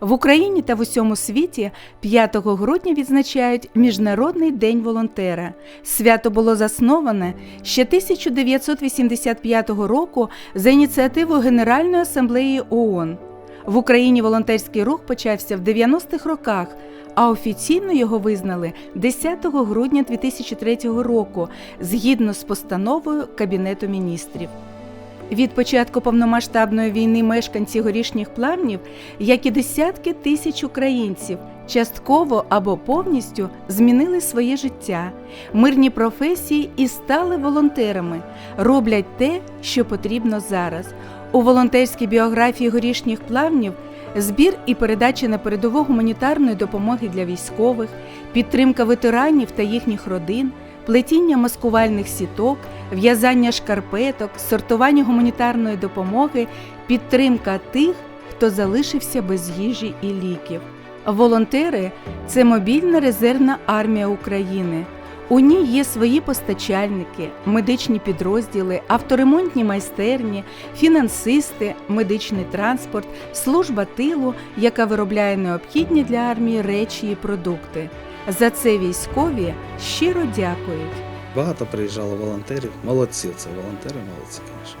В Україні та в усьому світі 5 грудня відзначають Міжнародний день волонтера. Свято було засноване ще 1985 року за ініціативою Генеральної асамблеї ООН. В Україні волонтерський рух почався в 90-х роках, а офіційно його визнали 10 грудня 2003 року згідно з постановою Кабінету міністрів. Від початку повномасштабної війни мешканці горішніх плавнів, як і десятки тисяч українців, частково або повністю змінили своє життя, мирні професії і стали волонтерами, роблять те, що потрібно зараз. У волонтерській біографії горішніх плавнів збір і передача на передову гуманітарної допомоги для військових, підтримка ветеранів та їхніх родин, плетіння маскувальних сіток, в'язання шкарпеток, сортування гуманітарної допомоги, підтримка тих, хто залишився без їжі і ліків. Волонтери це мобільна резервна армія України. У ній є свої постачальники, медичні підрозділи, авторемонтні майстерні, фінансисти, медичний транспорт, служба тилу, яка виробляє необхідні для армії речі і продукти. За це військові щиро дякують. Багато приїжджало волонтерів. Молодці, це волонтери, молодці, звісно.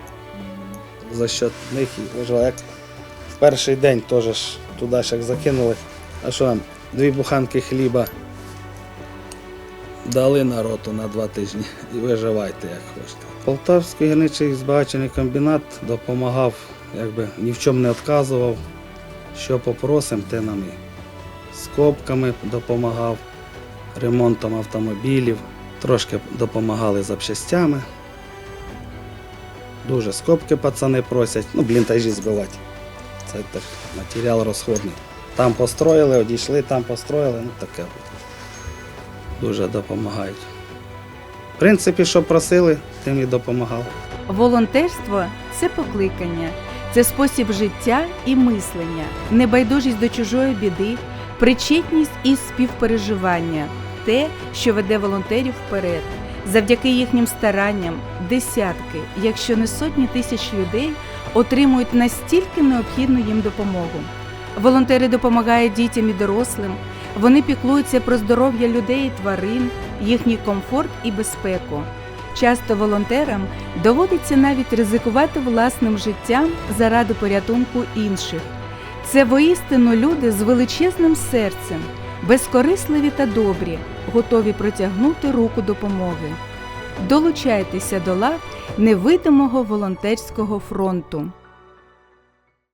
За що них. Як в перший день теж туди ж як закинули. А що нам? Дві буханки хліба дали народу на два тижні і виживайте, як хочете. Полтавський гірничий збагачений комбінат допомагав, якби ні в чому не відказував. Що попросимо, те нам і скобками допомагав, ремонтом автомобілів, трошки допомагали запчастями. Дуже скобки пацани просять, ну блінтажі збивати. Це так матеріал розходний. Там построїли, одійшли, там построїли, ну таке. Дуже допомагають. В принципі, що просили, тим і допомагали. Волонтерство це покликання, це спосіб життя і мислення, небайдужість до чужої біди, причетність і співпереживання те, що веде волонтерів вперед. Завдяки їхнім старанням десятки, якщо не сотні тисяч людей отримують настільки необхідну їм допомогу. Волонтери допомагають дітям і дорослим, вони піклуються про здоров'я людей і тварин, їхній комфорт і безпеку. Часто волонтерам доводиться навіть ризикувати власним життям заради порятунку інших. Це воістину люди з величезним серцем, безкорисливі та добрі, готові протягнути руку допомоги. Долучайтеся до лав невидимого волонтерського фронту.